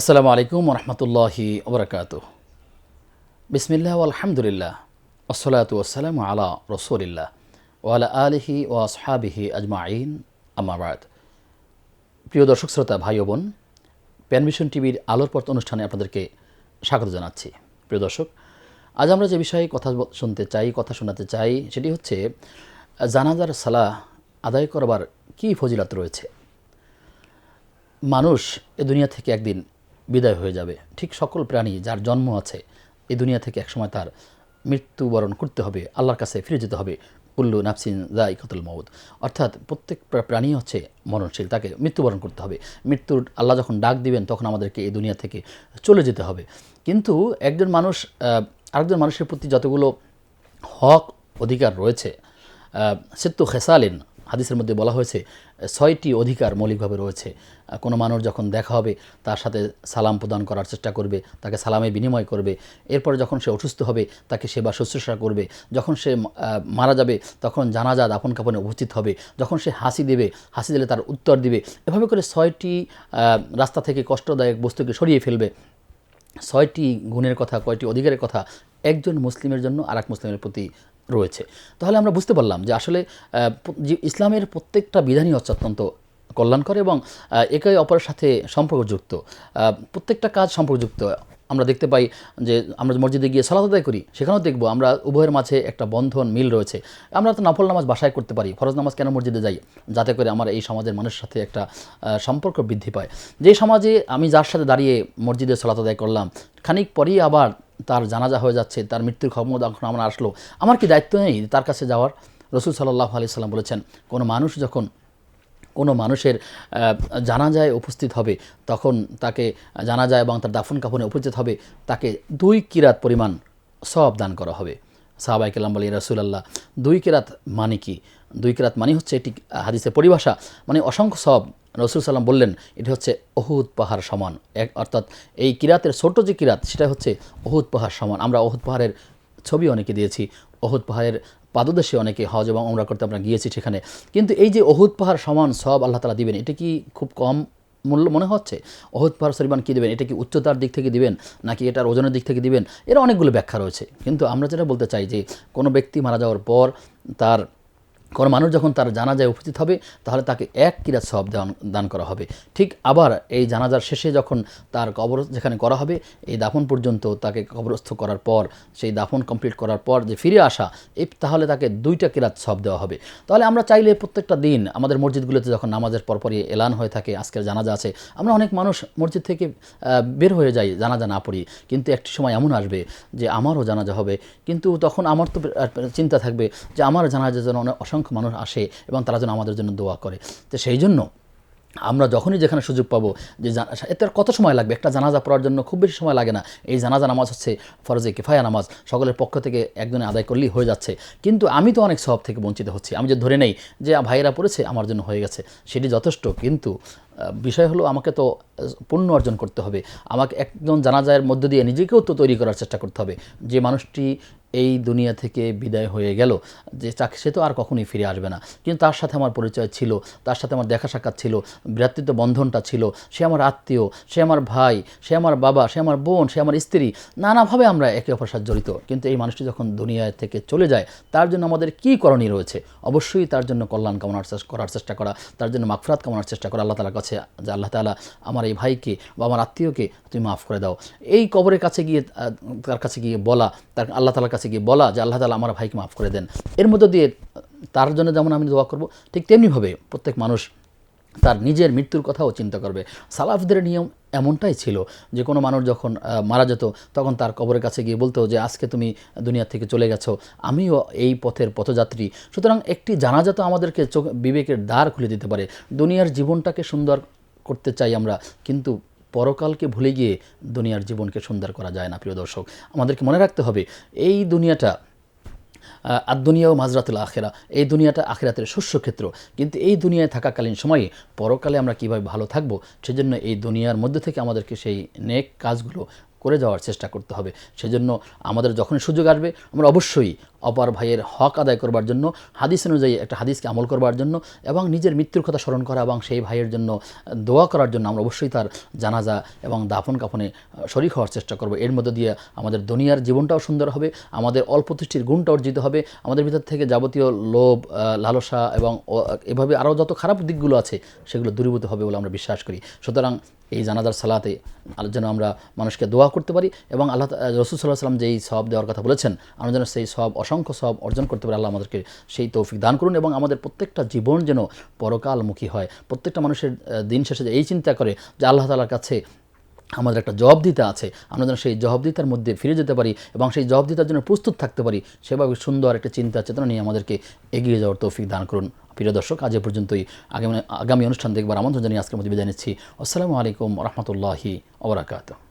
আসসালামু আলাইকুম রহমতুল্লাহি ওবরাকাত বিসমিল্লাহ আলহামদুলিল্লাহ ওসলাত ওসালাম আলা রসুলিল্লাহ ওয়ালা আলিহি ও আসহাবিহি আজমাইন আমাবাদ প্রিয় দর্শক, শ্রোতা, ভাই ও বোন, প্যানভিশন টিভির আলোর পথ অনুষ্ঠানে আপনাদেরকে স্বাগত জানাচ্ছি। প্রিয় দর্শক, আজ আমরা যে বিষয়ে কথা শুনতে চাই, কথা শোনাতে চাই, সেটি হচ্ছে, জানাজার সালাহ আদায় করবার কী ফজিলাত রয়েছে? মানুষ এ দুনিয়া থেকে একদিন বিদায় হয়ে যাবে। ঠিক সকল প্রাণী যার জন্ম আছে, এই দুনিয়া থেকে একসময় তার মৃত্যুবরণ করতে হবে, আল্লাহর কাছে ফিরে যেতে হবে। কুল্লু নাফসিন জাইকাতুল মৌদ অর্থাৎ প্রত্যেক প্রাণী হচ্ছে মরণশীল, তাকে মৃত্যুবরণ করতে হবে। মৃত্যুর আল্লাহ যখন ডাক দিবেন, তখন আমাদেরকে এই দুনিয়া থেকে চলে যেতে হবে। কিন্তু একজন মানুষ আরেকজন মানুষের প্রতি যতগুলো হক অধিকার রয়েছে সেত্তু খেসালিন হাদিসের মধ্যে বলা হয়েছে, ছয়টি অধিকার মৌলিকভাবে রয়েছে। কোনো মানুষ যখন দেখা হবে, তার সাথে সালাম প্রদান করার চেষ্টা করবে, তাকে সালামে বিনিময় করবে। এরপরে যখন সে অসুস্থ হবে, তাকে সেবা শুশ্রূষা করবে। যখন সে মারা যাবে, তখন জানাজা দাফন কাপনে উপস্থিত হবে। যখন সে হাসি দেবে, হাসি দিলে তার উত্তর দিবে। এভাবে করে ছয়টি রাস্তা থেকে কষ্টদায়ক বস্তুকে সরিয়ে ফেলবে। ছয়টি গুণের কথা, কয়টি অধিকারের কথা একজন মুসলিমের জন্য আর মুসলিমের প্রতি রয়েছে। তাহলে আমরা বুঝতে পারলাম যে আসলে ইসলামের প্রত্যেকটা বিধানই হচ্ছে অত্যন্ত কল্যাণকর এবং একে অপরের সাথে সম্পর্কযুক্ত। প্রত্যেকটা কাজ সম্পর্কযুক্ত। আমরা দেখতে পাই যে আমরা মসজিদে গিয়ে সালাত আদায় করি, সেখানেও দেখব আমরা উভয়ের মাঝে একটা বন্ধন মিল রয়েছে। আমরা তো নফল নামাজ বাসায় করতে পারি, ফরজ নামাজ কেন মসজিদে যাই? যাতে করে আমার এই সমাজের মানুষের সাথে একটা সম্পর্ক বৃদ্ধি পায়। যে সমাজে আমি যার সাথে দাঁড়িয়ে মসজিদে সালাত আদায় করলাম, খানিক পরেই আবার তার জানাজা হয়ে যাচ্ছে, তার মৃত্যুর খবর যখন আমরা আসলো। আমার কি দায়িত্ব নেই তার কাছে যাওয়ার? রসুল সাল্লাহ আলি সাল্লাম বলেছেন, কোনো মানুষ যখন কোনো মানুষের জানাজায় উপস্থিত হবে, তখন তাকে জানাজায় এবং তার দাফন কাফনে উপস্থিত হবে, তাকে দুই কিরাত পরিমাণ সব দান করা হবে। সাহাবাই বলি রাসুলাল্লাহ, দুই কিরাত মানে কি? দুই কিরাত মানে হচ্ছে এটি হাদিসের পরিভাষা। মানে অসংখ্য সব রসুল সাল্লাম বললেন, এটি হচ্ছে অহুদ পাহাড় সমান। এক, অর্থাৎ এই কিরাতের ছোট যে কিরাত, সেটা হচ্ছে অহুদ পাহাড় সমান। আমরা অহুদ পাহাড়ের ছবি অনেকে দিয়েছি অহুদ পাহাড়ের পাদদেশে অনেকে হজ এবং আমরা করতে আমরা গিয়েছি সেখানে। কিন্তু এই যে অহুদ পাহাড় সমান সব আল্লাহ তালা দিবেন, এটা কি খুব কম মূল্য মনে হচ্ছে? অহুদ পাহাড় সরিমান কী দেবেন? এটা কি উচ্চতার দিক থেকে দিবেন, নাকি এটার ওজনের দিক থেকে দিবেন? এর অনেকগুলো ব্যাখ্যা রয়েছে। কিন্তু আমরা যেটা বলতে চাই যে, কোনো ব্যক্তি মারা যাওয়ার পর তার কোনো মানুষ যখন তার জানাজায় উপস্থিত হবে, তাহলে তাকে এক কিরাত সব দান দান করা হবে। ঠিক আবার এই জানাজার শেষে যখন তার কবর যেখানে করা হবে, এই দাফন পর্যন্ত তাকে কবরস্থ করার পর, সেই দাফন কমপ্লিট করার পর যে ফিরে আসা এই তাহলে তাকে দুইটা কিরাত সব দেওয়া হবে। তাহলে আমরা চাইলে প্রত্যেকটা দিন আমাদের মসজিদগুলোতে যখন নামাজের পরপরই এলান হয়ে থাকে, আজকের জানাজা আছে, আমরা অনেক মানুষ মসজিদ থেকে বের হয়ে যাই জানাজা না পড়ি। কিন্তু একটি সময় এমন আসবে যে আমারও জানাজা হবে। কিন্তু তখন আমার তো চিন্তা থাকবে যে আমার জানাজা যেন অনেক অসংখ্য মানুষ আসে এবং তারা যেন আমাদের জন্য দোয়া করে। তো সেই জন্য আমরা যখনই যেখানে সুযোগ পাবো যে এতে কত সময় লাগবে? একটা জানাজা পড়ার জন্য খুব বেশি সময় লাগে না। এই জানাজা নামাজ হচ্ছে ফরজে কিফায়া নামাজ। সকলের পক্ষ থেকে একজনে আদায় করলেই হয়ে যাচ্ছে। কিন্তু আমি তো অনেক সব থেকে বঞ্চিত হচ্ছি। আমি যে ধরে নেই যে ভাইয়েরা পড়েছে আমার জন্য হয়ে গেছে, সেটি যথেষ্ট। কিন্তু বিষয় হলো আমাকে তো পুণ্য অর্জন করতে হবে। আমাকে একজন জানাজায়ের মধ্য দিয়ে নিজেকেও তো তৈরি করার চেষ্টা করতে হবে। যে মানুষটি এই দুনিয়া থেকে বিদায় হয়ে গেল। যে চাক সে তো আর কখনোই ফিরে আসবে না। কিন্তু তার সাথে আমার পরিচয় ছিল, তার সাথে আমার দেখা সাক্ষাৎ ছিল, ভ্রাতৃত্ব বন্ধনটা ছিল। সে আমার আত্মীয়, সে আমার ভাই, সে আমার বাবা, সে আমার বোন, সে আমার স্ত্রী, নানাভাবে আমরা একে অপরের সাথে জড়িত। কিন্তু এই মানুষটি যখন দুনিয়া থেকে চলে যায়, তার জন্য আমাদের কী করণীয় রয়েছে? অবশ্যই তার জন্য কল্যাণ কামনার করার চেষ্টা করা, তার জন্য মাগফরাত কামনার চেষ্টা করা আল্লাহ তালার কাছে, যে আল্লাহ তালা আমার এই ভাইকে বা আমার আত্মীয়কে তুমি মাফ করে দাও। এই কবরের কাছে গিয়ে তার কাছে গিয়ে বলা, তার আল্লাহ তালার কাছে গিয়ে বলা যে আল্লাহ তালা আমার ভাইকে মাফ করে দেন। এর মধ্য দিয়ে তার জন্য যেমন আমি দোয়া করব, ঠিক তেমনিভাবে প্রত্যেক মানুষ তার নিজের মৃত্যুর কথাও চিন্তা করবে। সালাফদের নিয়ম এমনটাই ছিল যে কোনো মানুষ যখন মারা যেত, তখন তার কবরের কাছে গিয়ে বলতো যে, আজকে তুমি দুনিয়া থেকে চলে গেছো, আমিও এই পথের পথযাত্রী। সুতরাং একটি জানাজা তো আমাদেরকে চোখ, বিবেকের দ্বার খুলে দিতে পারে। দুনিয়ার জীবনটাকে সুন্দর করতে চাই আমরা, কিন্তু পরকালকে ভুলে গিয়ে দুনিয়ার জীবনকে সুন্দর করা যায় না, প্রিয় দর্শক। আমাদেরকে মনে রাখতে হবে, এই দুনিয়াটা আর দুনিয়াও মাজরাতুল আখেরা, এই দুনিয়াটা আখেরাতের শস্যক্ষেত্র কিন্তু এই দুনিয়ায় থাকাকালীন সময়ে পরকালে আমরা কীভাবে ভালো থাকব, সেজন্য এই দুনিয়ার মধ্যে থেকে আমাদেরকে সেই নেক কাজগুলো করে যাওয়ার চেষ্টা করতে হবে। সেজন্য আমাদের যখন সুযোগ আসবে, আমরা অবশ্যই অপর ভাইয়ের হক আদায় করবার জন্য, হাদিস অনুযায়ী একটা হাদিসকে আমল করবার জন্য এবং নিজের মৃত্যুর কথা স্মরণ করা এবং সেই ভাইয়ের জন্য দোয়া করার জন্য আমরা অবশ্যই তার জানাজা এবং দাফন কাফনে শরিক হওয়ার চেষ্টা করব। এর মধ্যে দিয়ে আমাদের দুনিয়ার জীবনটাও সুন্দর হবে, আমাদের অল্প তুষ্টির গুণটা অর্জিত হবে, আমাদের ভিতর থেকে যাবতীয় লোভ লালসা এবং এভাবে আরও যত খারাপ দিকগুলো আছে, সেগুলো দূরীভূত হবে বলে আমরা বিশ্বাস করি। সুতরাং এই জানাজার সালাতে যেন আমরা মানুষকে দোয়া করতে পারি এবং আল্লাহ রসুল সাল্লাহ সাল্লাম যেই সব দেওয়ার কথা বলেছেন, আমরা যেন সেই সব অসংখ্য সব অর্জন করতে পারি, আল্লাহ আমাদেরকে সেই তৌফিক দান করুন এবং আমাদের প্রত্যেকটা জীবন যেন পরকালমুখী হয়। প্রত্যেকটা মানুষের দিন শেষে এই চিন্তা করে যে আল্লাহ তালার কাছে আমাদের একটা জবাবদিতা আছে। আমরা যেন সেই জবাবদিতার মধ্যে ফিরে যেতে পারি এবং সেই জবাবদিতার জন্য প্রস্তুত থাকতে পারি, সেভাবে সুন্দর একটা চিন্তা চেতনা নিয়ে আমাদেরকে এগিয়ে যাওয়ার তৌফিক দান করুন। প্রিয় দর্শক, আজ পর্যন্তই। আগামী আগামী অনুষ্ঠান দেখবার আমন্ত্রণ জানিয়ে আজকের মধ্যে বিদায় নিচ্ছি। আসসালামু আলাইকুম রহমতুল্লাহি ওবরাকাতু